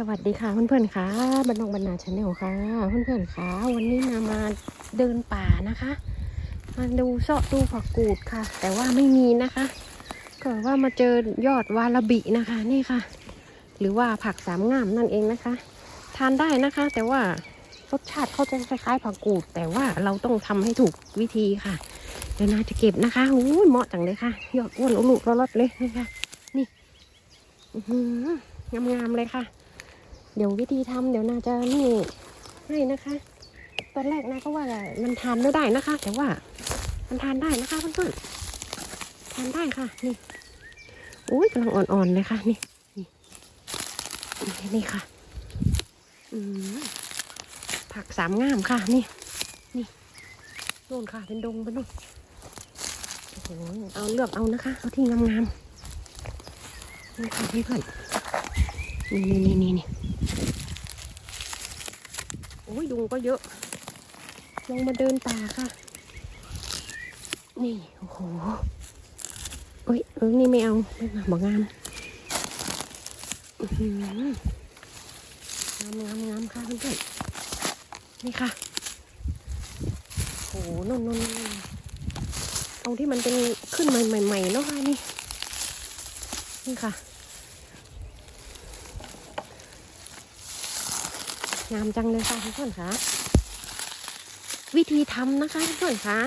สวัสดีค่ะเพื่อนๆค่ะบรรดงบรรณาชาแนลค่ะ เพื่อนๆค่ะ วันนี้นามาเดินป่านะคะ มาดูเสาะดูผักกูดค่ะ แต่ว่าไม่มีนะคะก็ว่ามาเจอยอดวาลบินะคะ นี่ค่ะ หรือว่าผักสามงามนั่นเองนะคะ ทานได้นะคะ แต่ว่ารสชาติเขาจะคล้ายๆผักกูด แต่ว่าเราต้องทำให้ถูกวิธีค่ะ เดี๋ยวนาจะเก็บนะคะโอ้ยเหมาะจังเลยค่ะ ยอดอ้วนอุลุรอดเลยนี่ค่ะ นี่หืองามๆเลยค่ะ เดี๋ยววิธีทำเดี๋ยวนาจะนี่ให้นะคะ ตอนแรกนาก็ว่ามันทานไม่ได้นะคะ แต่ว่ามันทานได้นะคะเพื่อนๆทานได้ค่ะ นี่อุ้ยกำลังอ่อนๆเลยค่ะนี่นี่นี่ค่ะอืมผักสามงามค่ะ นี่ นี่โน่นค่ะ เป็นดงเป็นนู่นโอ้โหเอาเลือกเอานะคะ เอาที่งามๆนี่ค่ะเพื่อนๆนี่นี่นี่นี่นี่ โอ้ยยุงก็เยอะ ลงมาเดินป่าค่ะ นี่ โอ้โหเอ้ยเออนี่ไม่เอาไม่มาบอกงามอื้อหืองามงามงามค่ะเพื่อนๆนี่ค่ะโอ้โหนนนนนเอาที่มันเป็นขึ้นใหม่ๆๆเนาะค่ะนี่ นี่ค่ะ งามจังเลยค่ะทุกคนคะวิธีทำนะคะทุกคนคะ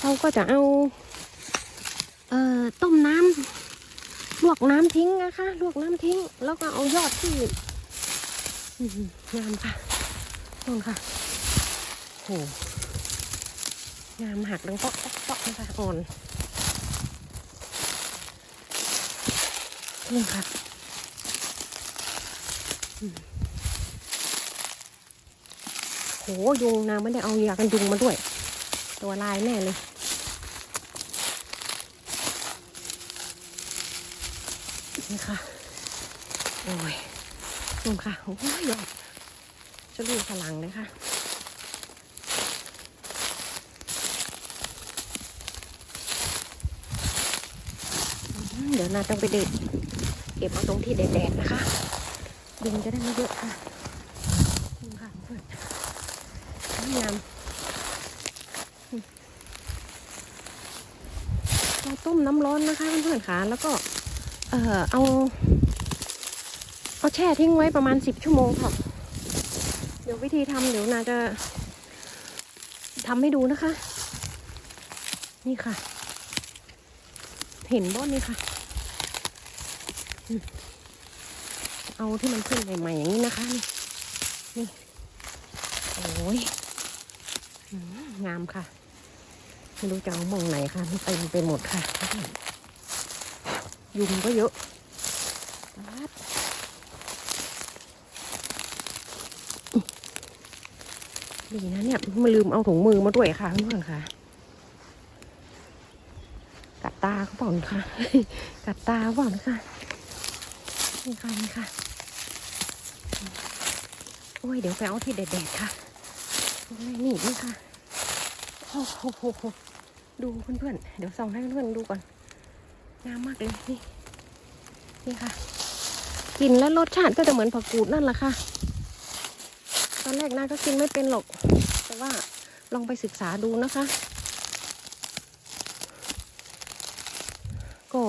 เราก็จะเอาเอ่อต้มน้ำลวกน้ำทิ้งนะคะลวกน้ำทิ้ง แล้วก็เอายอดที่งามค่ะต้นค่ะโหงามหักดังเปาะเปาะเปาะนะคะอ่อนนี่ค่ะ หยุงนางไม่ได้เอายากันยุงมาด้วย ตัวลายแน่เลยนี่ค่ะ โอ้ยนุ่มค่ะ โอ้ยยอดจะลูกพลังเลยค่ะเดี๋ยวนาต้องไปเด็ดเก็บเอาตรงที่แดดๆนะคะยุงจะได้ไม่เยอะค่ะนี่ค่ะเพื่อน งามเราต้มน้ำร้อนนะคะเพื่อนๆค่ะแล้วก็ เอ่อเอา เอาแช่ทิ้งไว้ประมาณสิบชั่วโมงค่ะ เดี๋ยววิธีทำเดี๋ยวนาจะทำให้ดูนะคะ นี่ค่ะ เห็นบ้อนนี่ค่ะ เอาที่มันขึ้นใหม่ๆอย่างนี้นะคะ นี่นี่โอ้ย งามค่ะ ไม่รู้จะเอามองไหนค่ะมันเต็มไปหมดค่ะ ยุงก็เยอะดีนะเนี่ยมาลืมเอาถุงมือมาด้วยค่ะเพื่อนๆค่ะ กัดตาเขาเปล่านี่ค่ะ กัดตาเปล่านี่ค่ะนี่ค่ะนี่ค่ะ โอ้ยเดี๋ยวไปเอาที่แดดๆค่ะ นี่นี่ค่ะโอ้โหดูเพื่อนๆ เดี๋ยวส่องให้เพื่อนๆดูก่อน งามมากเลยนี่ นี่ค่ะ กินแล้วรสชาติก็จะเหมือนผักกูดนั่นแหละค่ะ ตอนแรกนาก็กินไม่เป็นหรอก แต่ว่าลองไปศึกษาดูนะคะ ก็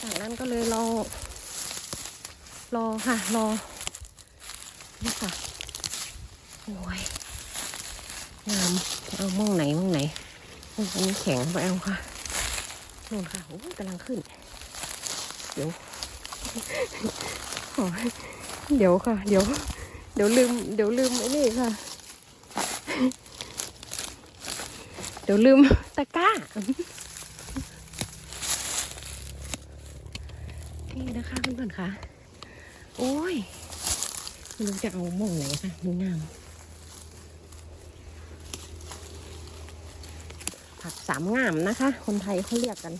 จากนั้นก็เลยรอ รอค่ะ รอ นี่ค่ะ โอ้ยงามเอามองไหนมองไหนโอ้ยอันนี้แข็งไปเอาค่ะนู่นค่ะโอ้ยกำลังขึ้น เดี๋ยวเดี๋ยวค่ะ เดี๋ยว เดี๋ยวลืม เดี๋ยวลืมไอ้นี่ค่ะ เดี๋ยวลืมตะกร้า นี่นะคะเพื่อนๆค่ะ โอ้ยไม่รู้จะเอามองไหนค่ะดูงา สามงามนะคะ คนไทยเขาเรียกกัน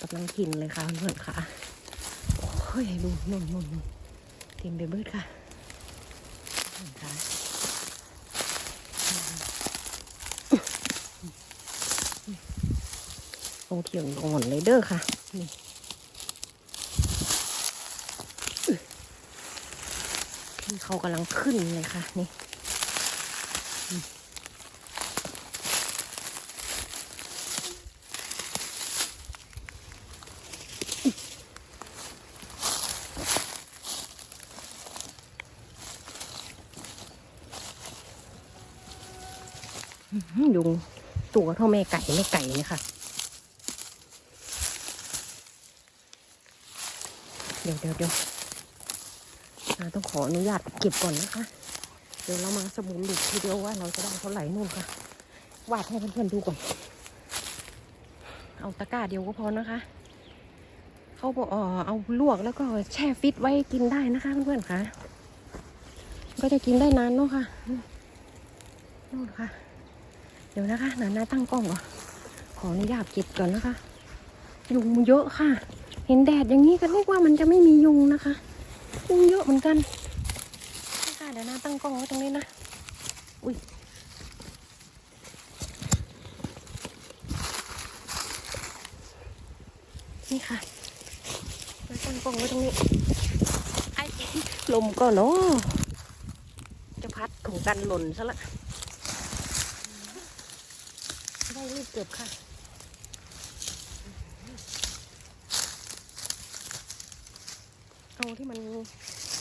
กำลังกินเลยค่ะเพื่อนๆค่ะ โอ้ยดูนุ่นนุ่นเต็มไปเบิดค่ะเรอนงเขียงอ่อนเลยเด้อค่ะ นี่ที่เขากำลังขึ้นเลยค่ะ นี่ ยุงตัวเท่าแม่ไก่แม่ไก่เลยค่ะ เดี๋ยวเดี๋ยวเดี๋ยวต้องขออนุญาตเก็บก่อนนะคะ เดี๋ยวเรามาสมุนหลุดทีเดียวว่าเราจะได้เท่าไหร่นู่นค่ะ วาดให้เพื่อนๆดูก่อน เอาตะกร้าเดียวก็พอนะคะเขาบอกเอาลวกแล้วก็แช่ฟิตไว้กินได้นะคะเพื่อนๆค่ะ ก็จะกินได้นานเนาะค่ะนู่นค่ะ ดี๋ยวนะคะนานาตั้งกล้องก่อนขออนุญาตเก็บก่อนนะคะ ยุงเยอะค่ะ เห็นแดดอย่างนี้ก็นึกว่ามันจะไม่มียุงนะคะ ยุงเยอะเหมือนกันนี่ค่ะเดี๋ยวนาตั้งกล้องไว้ตรงนี้นะ อุ้ยนี่ค่ะนาตั้งกล้องไว้ตรงนี้ ไอ้ลมก็เนาะจะพัดของกันหล่นซะละ กือบค่ะเอาที่มัน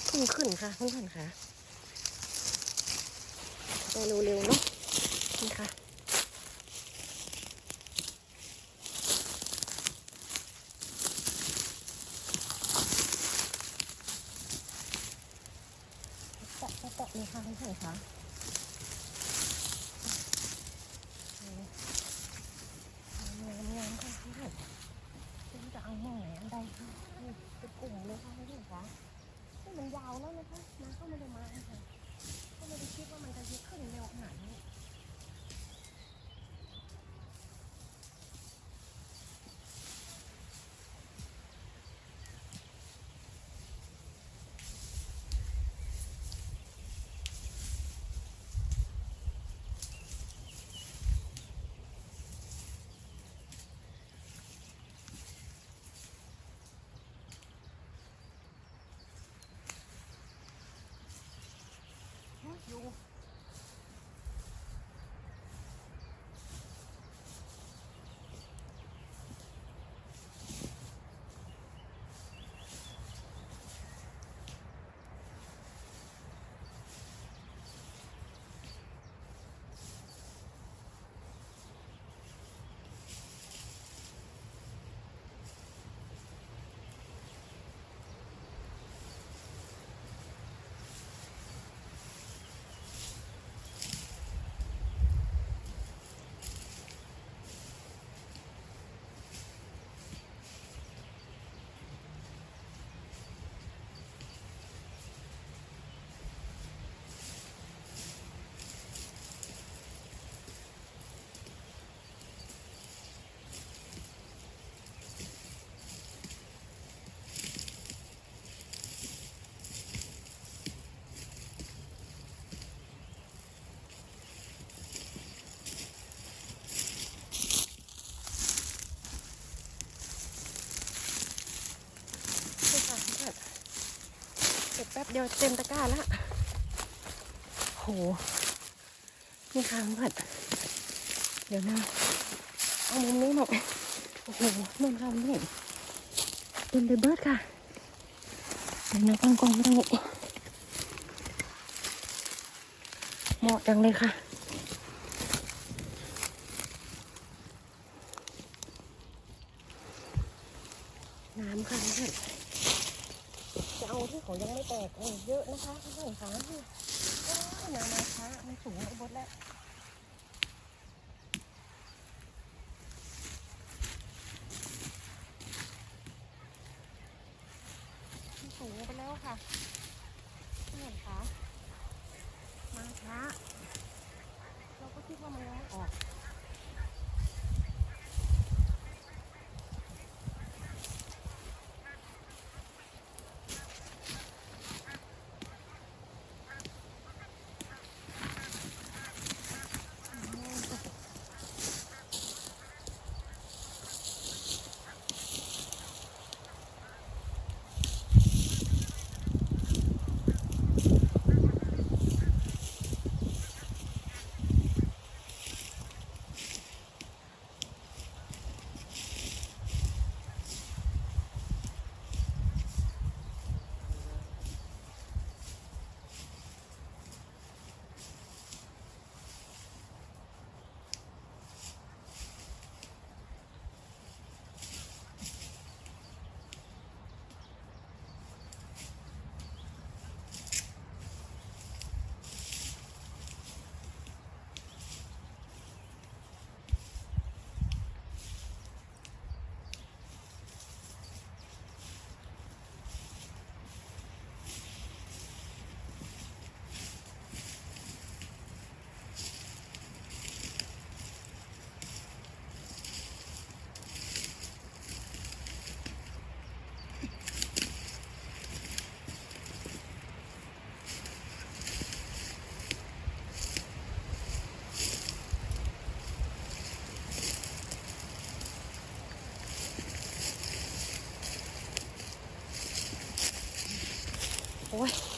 พุ่งขึ้นค่ะเพื่อนๆค่ะไปเร็วๆเนาะนี่ค่ะ แตะแตะเลยค่ะเพื่อนๆค่ะ งามงามค่ะเพื่อนฉันจะเอาหม้อไหนอันใดค่ะนี่เป็นกลุ่มเลยค่ะเพื่อนคะนี่มั นยาวแล้วนะคะมันก็ไม่ได้มาค่ะก็ไม่ได้คิดว่ามันจะเยอะขึ้นเร็วขนาดนี้ เดียวเต็มตะกร้าแล้วโห นี่ค่ะเพื่อนเดี๋ยวนะเอามุมนี้หน่อยโอ้โหนู่นค่ะเพื่เต็มเลยเบิร์ดค่ะเดี๋ยวนะตั้งกล้องไม่ต้องเหมาะจังเลยค่ะ น้ำค่ะเพื่อนจะเอาที่เขา แตกเออเยอะนะคะเพื่านค่ะนี่ยน้ำมาช้ามันสูงไปหมดแล้วมันสูงไปแล้วค่ะ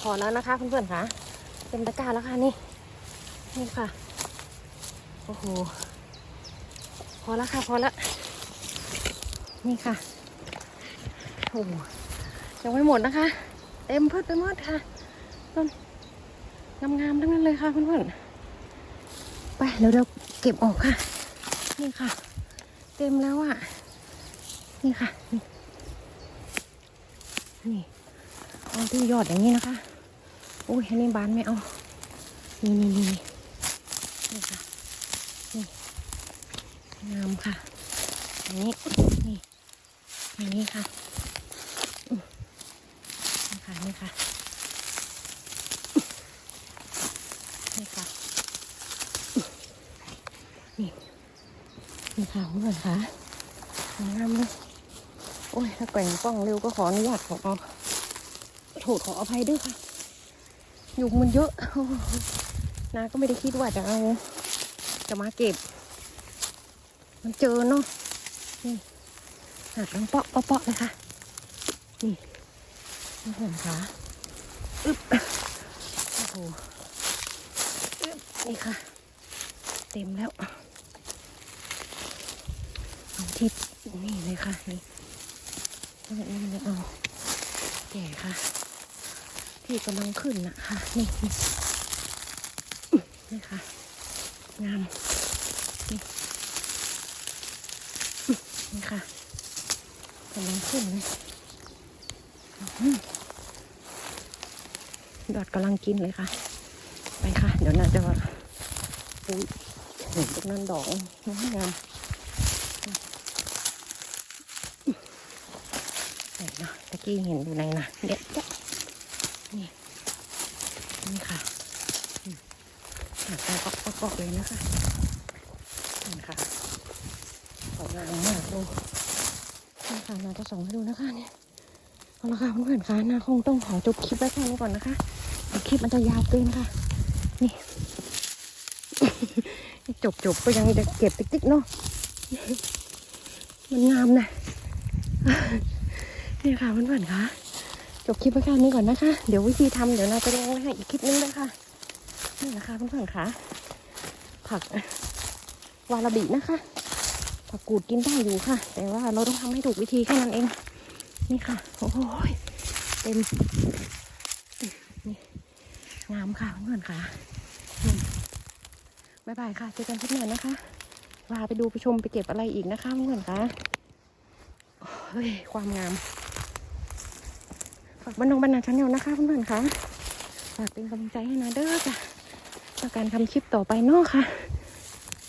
อ้ยพอแล้วนะคะเพื่อนๆค่ะเต็มตะกร้าแล้วค่ะนี่ นี่ค่ะ โอ้โห พอแล้วค่ะพอแล้ว นี่ค่ะ โอ้ยังไม่หมดนะคะ เต็มพืชไปหมดค่ะต้นงามๆทั้งนั้นเลยค่ะเพื่อนๆ ไปเดี๋ยวเราเก็บออกค่ะ นี่ค่ะ เต็มแล้วอะ นี่ค่ะ นี่นี่เอาที่ยอดอย่างนี้นะคะ อ้ยอันนี้บานไม่เอา นี่นี่นี่นี่ค่ะ นี่ งามค่ะ อันนี้ นี่ อันนี้ค่ะ นี่ค่ะ นี่ค่ะ นี่ค่ะ นี่ นี่ค่ะเพื่อนค่ะงามเลยโอ้ยถ้าแกว่งกล้องเร็วก็ขออนุญาตขอเอาโทษขออภัยด้วยค่ะ ยุงมันเยอะอนาก็ไม่ได้คิดว่าจะเอาจะมาเก็บ มันเจอเนาะนี่หักน้ำเปาะเปาะเลยค่ะ นี่นี่เห็นขาอึ๊บโอ้โหอึบนี่ค่ะ เต็มแล้วเอาทิศนี่เลยค่ะ นี่นี่เอาแก่ค่ะ ที่กำลังขึ้นนะคะนี่นี่นี่ค่ะงามนี่นี่ค่ะกำลังขึ้นเลยดอดกำลังกินเลยค่ะ ไปค่ะ เดี๋ยวน่าจะอุ้ยเห็นตรงนั้นดอกงามงามเห็นเนาะตะกี้เห็นอยู่ในนะเด็ด นี่ค่ะอืมหักไปเกๆเลยนะคะนี่ค่ะสวยงามมากดูนี่ค่ะนาจะส่งให้ดูนะคะเนี่ยเอาละค่ะเพื่อนๆค่ะนาคงต้องขอจบคลิปไว้แค่นี้ก่อนนะคะคลิปมันจะยาวเกินค่ะ นี่จบจบๆก็ยังจะเก็บติ๊กๆเนาะมันงามนะนี่ค่ะเพื่อนๆค่ะ จบคลิปไปแค่นี้ก่อนนะคะ เดี๋ยววิธีทำเดี๋ยวนาจะลงไว้ให้อีกคลิปนึงด้วยค่ะนี่นะคะเพื่อนๆค่ะ ผักวาลาบินะคะ ผักกูดกินได้อยู่ค่ะ แต่ว่าเราต้องทำให้ถูกวิธีแค่นั้นเอง นี่ค่ะ โอ้ยเต็มนี่งามค่ะเพื่อนๆค่ะบ๊ายบายค่ะ เจอกันคลิปหน้านะคะลาไปดูไปชมไปเก็บอะไรอีกนะคะเพื่อนๆค่ะ เฮ้ย ความงาม ฝากบันนงบันนาชาแนลนะคะเพื่อนๆค่ะฝากเป็นกำลังใจให้นาเด้อจ้ะต่อการทำคลิปต่อไปเนาะค่ะ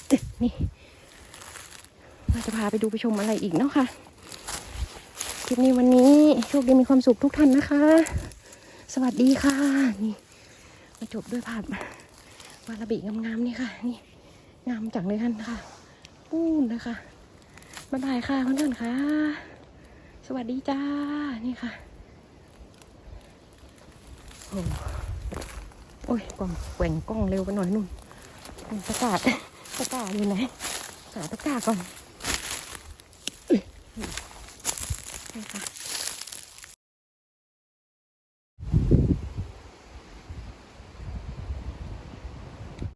เอ๊ะนี่เราจะพาไปดูไปชมอะไรอีกเนาะค่ะคลิปนี้วันนี้โชคดีมีความสุขทุกท่านนะคะ สวัสดีค่ะ นี่ มาจบด้วยภาพวาลาบิงามๆนี่ค่ะนี่งามจังเลยท่านค่ะปูนนะคะบ๊ายบายค่ะเพื่อนๆค่ะ สวัสดีจ้านี่ค่ะ โอ้ยกล่องแหว่งกล้องเร็วไปหน่อยนุ่นตะกร้าตะกร้าอยู่ไหนหาตะกร้าก่อนนี่ค่ะ